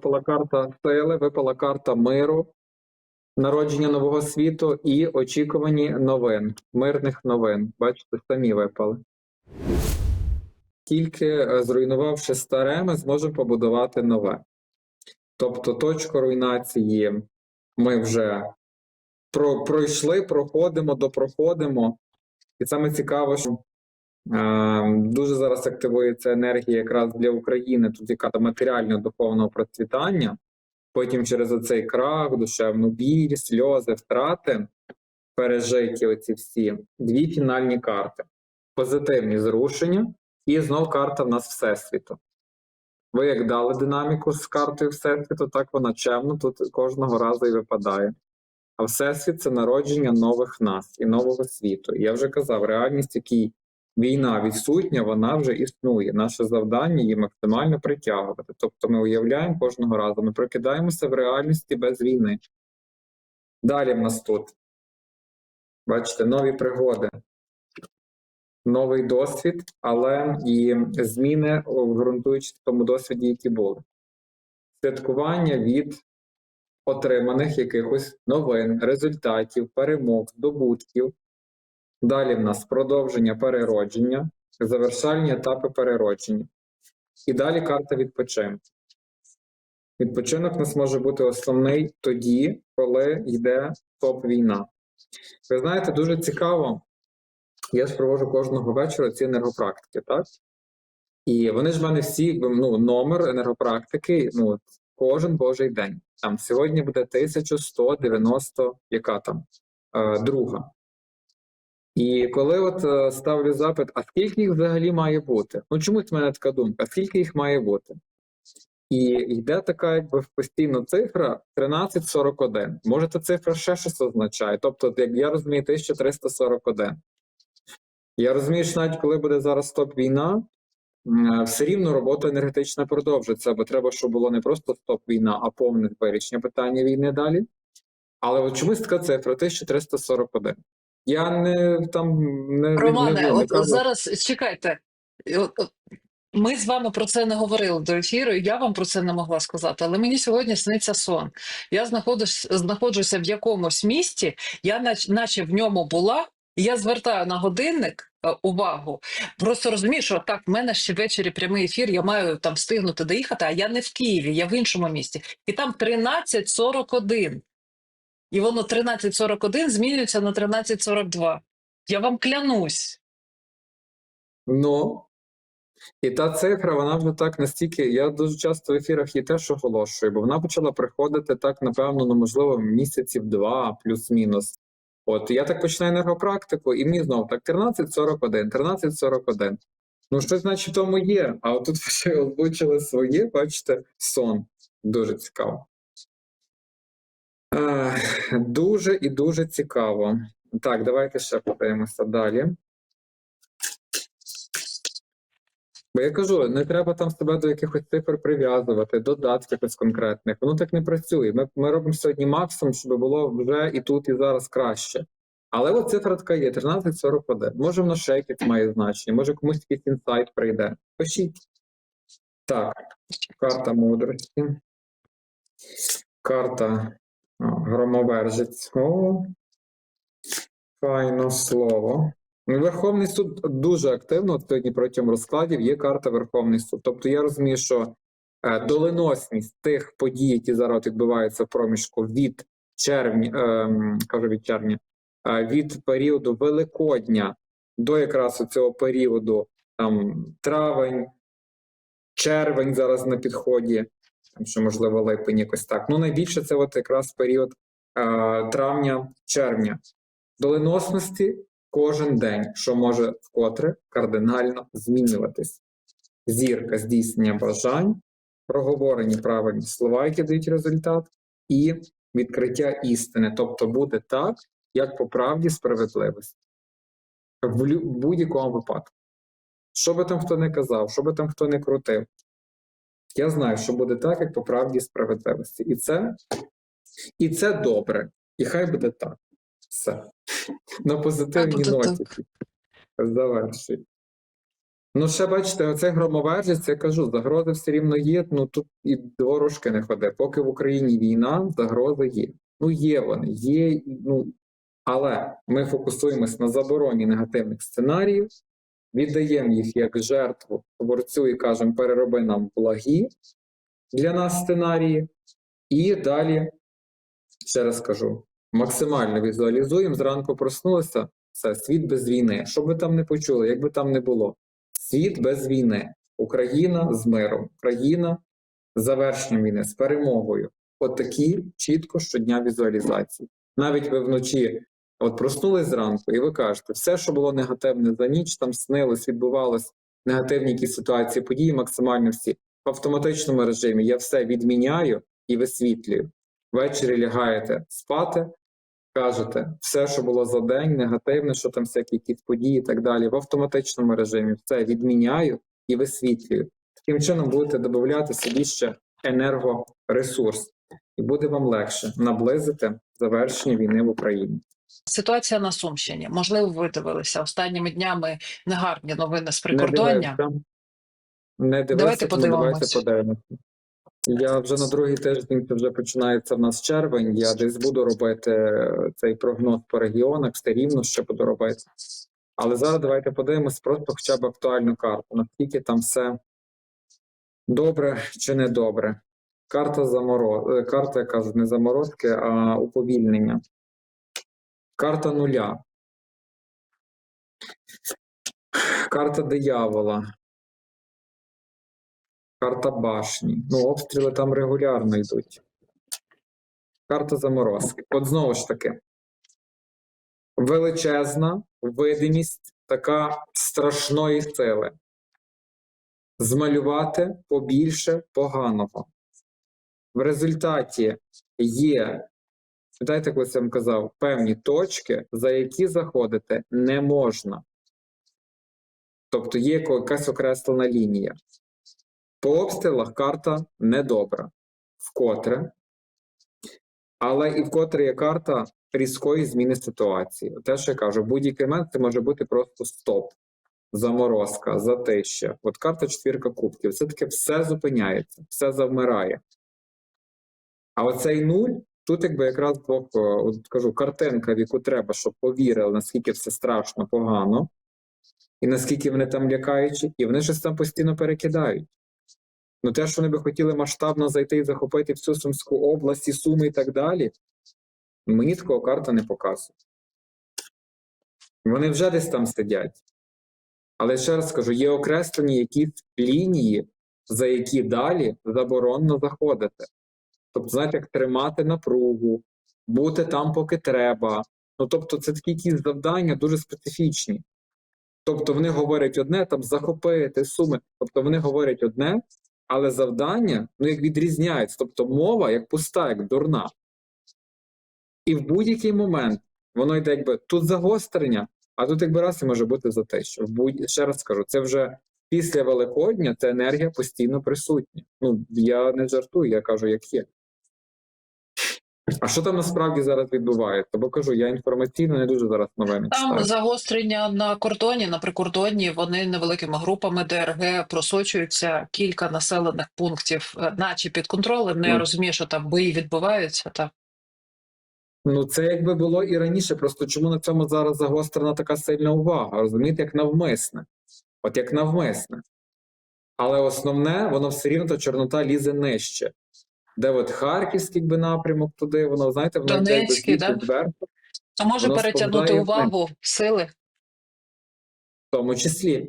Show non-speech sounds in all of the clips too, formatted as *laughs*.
випала карта сили, випала карта миру, народження нового світу і очікувані новин, мирних новин. Бачите, самі випали. Тільки е, зруйнувавши старе, ми зможемо побудувати нове. Тобто точку руйнації ми вже про, пройшли, проходимо, допроходимо. І саме цікаво, що дуже зараз активується енергія якраз для України, тут яка до матеріального духовного процвітання. Потім через оцей крах, душевну біль, сльози, втрати, пережиті оці всі дві фінальні карти: позитивні зрушення, і знов карта в нас Всесвіту. Ви як дали динаміку з картою Всесвіту, так вона чемно тут кожного разу і випадає. А Всесвіт це народження нових нас і нового світу. Я вже казав, реальність, якій війна відсутня, вона вже існує. Наше завдання її максимально притягувати. Тобто ми уявляємо кожного разу, ми прокидаємося в реальності без війни. Далі в нас тут. Бачите, нові пригоди, новий досвід, але і зміни, ґрунтуючись в тому досвіді, які були. Святкування від отриманих якихось новин, результатів, перемог, здобутків. Далі в нас продовження переродження, завершальні етапи переродження. І далі карта відпочинку. Відпочинок у нас може бути основний тоді, коли йде топ-війна. Ви знаєте, дуже цікаво. Я ж проводжу кожного вечора ці енергопрактики, так? І вони ж в мене всі, ну, номер енергопрактики, ну, кожен божий день. Там сьогодні буде 1190, яка там, е, друга. І коли от е, ставлю запит, а скільки їх взагалі має бути? Ну чомусь в мене така думка, скільки їх має бути? І йде така, якби постійно цифра 1341. Може, та цифра ще щось означає. Тобто, як я розумію, 1341. Я розумію, що навіть коли буде зараз стоп-війна, все рівно робота енергетична продовжиться, бо треба, щоб було не просто стоп-війна, а повне вирішення питання війни далі. Але от чомусь така цифра 1341. Я не там не Романе, не, не, не от зараз чекайте. От, Ми з вами про це не говорили до ефіру, і я вам про це не могла сказати. Але мені сьогодні сниться сон. Я знаходжусь, знаходжуся в якомусь місті, я нач, наче в ньому була, і я звертаю на годинник е, увагу. Просто розумію, що так, в мене ще ввечері прямий ефір, я маю там встигнути доїхати, а я не в Києві, я в іншому місті. І там 13.41. І воно 13.41 змінюється на 13.42. Я вам клянусь. Ну, і та цифра, вона вже так настільки. Я дуже часто в ефірах її теж оголошую, бо вона почала приходити так, напевно, ну, можливо, місяців два, плюс-мінус. От я так починаю енергопрактику, і мені знову так 1341, 1341. Ну, щось, значить, в тому є. А от тут *laughs* ви ще озвучили своє, бачите, сон. Дуже цікаво. Дуже і дуже цікаво. Так, давайте ще подивимося далі. Бо я кажу, не треба там себе до якихось цифр прив'язувати, додатків якось конкретних. Воно так не працює. Ми, ми робимо сьогодні максимум, щоб було вже і тут, і зараз краще. Але от цифра така є: 1341. Може, воно ще якесь має значення, може комусь якийсь інсайт прийде. Пишіть. Так, карта мудрості. Карта о, громовержець. О, файно слово. Ну, Верховний суд дуже активно сьогодні протягом розкладів є карта Верховний суд. Тобто я розумію, що е, доленосність тих подій, які зараз відбуваються в проміжку від червня, е, кажу від червня, е, від періоду Великодня до якраз цього періоду там травень, червень зараз на підході, там ще можливо липень якось так. Ну найбільше це от якраз період е, травня-червня. Доленосності кожен день, що може вкотре кардинально змінюватись. Зірка здійснення бажань, проговорені правильні слова, які дають результат, і відкриття істини. Тобто буде так, як по правді справедливості. В будь-якому випадку. Що би там хто не казав, що би там хто не крутив. Я знаю, що буде так, як по правді справедливості. І це, і це добре. І хай буде так. Все. На позитивній ноті. Завершуй. Ну, ще бачите, оцей громовержець, я кажу, загрози все рівно є. Ну тут і дворожки не ходи. Поки в Україні війна, загрози є. Ну, є вони, є. Ну але ми фокусуємось на забороні негативних сценаріїв, віддаємо їх як жертву творцю і кажемо, перероби нам благі для нас сценарії, і далі, ще раз кажу, максимально візуалізуємо. Зранку проснулися. Це світ без війни. Що б ви там не почули, як би там не було. Світ без війни, Україна з миром, Україна з завершенням війни, з перемогою. От такі чітко щодня візуалізації. Навіть ви вночі от проснулись зранку, і ви кажете, все, що було негативне за ніч, там снилось, відбувалось негативні якісь ситуації, події максимально всі. В автоматичному режимі я все відміняю і висвітлюю. Ввечері лягаєте спати, кажете все, що було за день, негативне, що там всякі якісь події і так далі. В автоматичному режимі все відміняю і висвітлюю. Таким чином будете додати собі ще енергоресурс, і буде вам легше наблизити завершення війни в Україні. Ситуація на Сумщині. Можливо, ви дивилися останніми днями негарні новини з прикордоння. Не Давайте тому давайте подивимося. Я вже на другий тиждень, це вже починається в нас червень. Я десь буду робити е, цей прогноз по регіонах, все рівно ще буду робити. Але зараз давайте подивимось просто хоча б актуальну карту. Наскільки там все добре чи не добре. Карта замороз... е, карта, яка не заморозки, а уповільнення. Карта нуля. Карта диявола. Карта башні. Ну, обстріли там регулярно йдуть. Карта заморозки. От знову ж таки. Величезна видимість така страшної сили. Змалювати побільше поганого. В результаті є, пам'ятаєте, коли я вам казав, певні точки, за які заходити не можна. Тобто є якась окреслена лінія. По обстрілах карта недобра. Вкотре. Але і вкотре є карта різкої зміни ситуації. Те, що я кажу, будь-який момент це може бути просто стоп, заморозка, затища. От карта четвірка кубків. Це таке все зупиняється, все завмирає. А оцей нуль, тут якби якраз двох, е, от кажу, картинка, в яку треба, щоб повірили, наскільки все страшно, погано, і наскільки вони там лякаючі, і вони щось там постійно перекидають. Ну, те, що вони би хотіли масштабно зайти і захопити всю Сумську область, і Суми і так далі, мені такого карта не показує. Вони вже десь там сидять. Але ще раз скажу: є окреслені якісь лінії, за які далі заборонено заходити. Тобто, знаєте, як тримати напругу, бути там, поки треба. Ну, тобто, це такі якісь завдання дуже специфічні. Тобто вони говорять одне, там захопити суми. Тобто вони говорять одне, але завдання ну як відрізняються. Тобто мова як пуста, як дурна. І в будь-який момент воно йде якби тут загострення, а тут якби раз і може бути затища. В будь... Ще раз скажу, це вже після Великодня ця енергія постійно присутня. Ну я не жартую, я кажу, як є. А що там насправді зараз відбувається? Бо кажу, я інформаційно не дуже зараз новини Там читаю. загострення на кордоні, на прикордонні. Вони невеликими групами ДРГ просочуються кілька населених пунктів, е, наче під контролем. Ну я Ну. розумію, що там бої відбуваються. Та Ну, це якби було і раніше, просто чому на цьому зараз загострена така сильна увага? Розумієте, як навмисне. От як навмисне. Але основне, воно все рівно та чорнота лізе нижче. Де от Харківський якби напрямок туди, воно, знаєте, воно Донецький, да? зверху, то може Воно перетягнути увагу сили. в тому числі.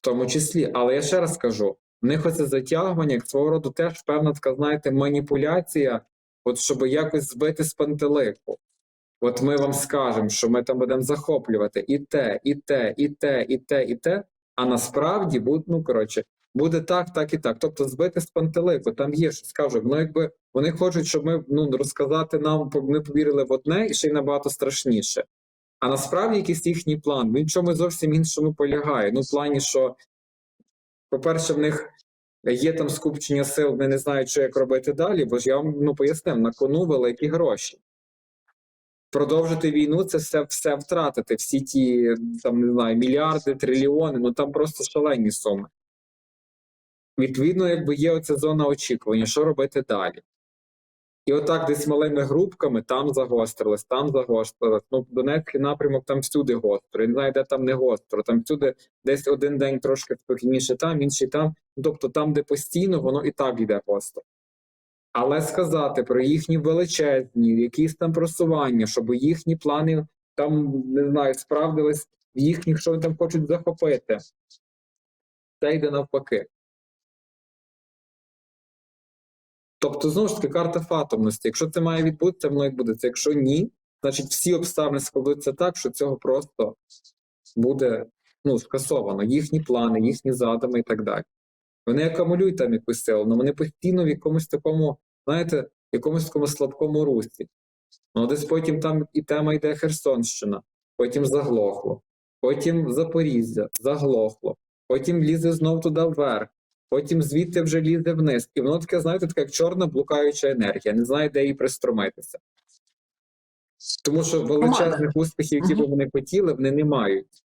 В тому числі. Але я ще раз кажу: в них оце затягування, як свого роду теж певна така, знаєте, маніпуляція, от щоб якось збити з пантелику. От ми вам скажемо, що ми там будемо захоплювати і те, і те, і те, і те, і те. А насправді буде, ну коротше, буде так, так і так. Тобто збити з пантелику, там є щось кажу. Воно якби вони хочуть, щоб ми ну розказати нам, ми повірили в одне і ще й набагато страшніше. А насправді якийсь їхній план, він в чомусь зовсім іншому полягає. Ну, в плані, що, по-перше, в них є там скупчення сил, вони не знають, що як робити далі, бо ж я вам ну, пояснив, на кону великі гроші. продовжити війну це все, все втратити. Всі ті там не знаю, мільярди, трильйони, ну там просто шалені суми. Відповідно, якби є оця зона очікування, що робити далі. І отак десь малими групками там загострилось, там загострилось. Ну, Донецький напрямок там всюди гостро. Я не знаю, де там не гостро. Там всюди десь один день трошки спокійніше там, інший там. Ну, тобто там, де постійно, воно і так йде гостро. Але сказати про їхні величезні, якісь там просування, щоб їхні плани там, не знаю, справдились в їхніх, що вони там хочуть захопити. Це йде навпаки. Тобто, знову ж таки, карта фатомності. Якщо це має відбутися, воно відбудеться. Якщо ні, значить всі обставини складуться так, що цього просто буде ну, скасовано. Їхні плани, їхні задуми і так далі. Вони акумулюють там якусь силу, але вони постійно в якомусь такому, знаєте, якомусь такому слабкому русі. Ну, десь потім там і тема йде Херсонщина, потім заглохло, потім Запоріжжя, заглохло, потім лізе знов туди вверх, потім звідти вже лізе вниз. І воно таке, знаєте, така як чорна блукаюча енергія, не знає, де її пристромитися. Тому що величезних успіхів, які б вони хотіли, вони не мають.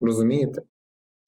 Розумієте?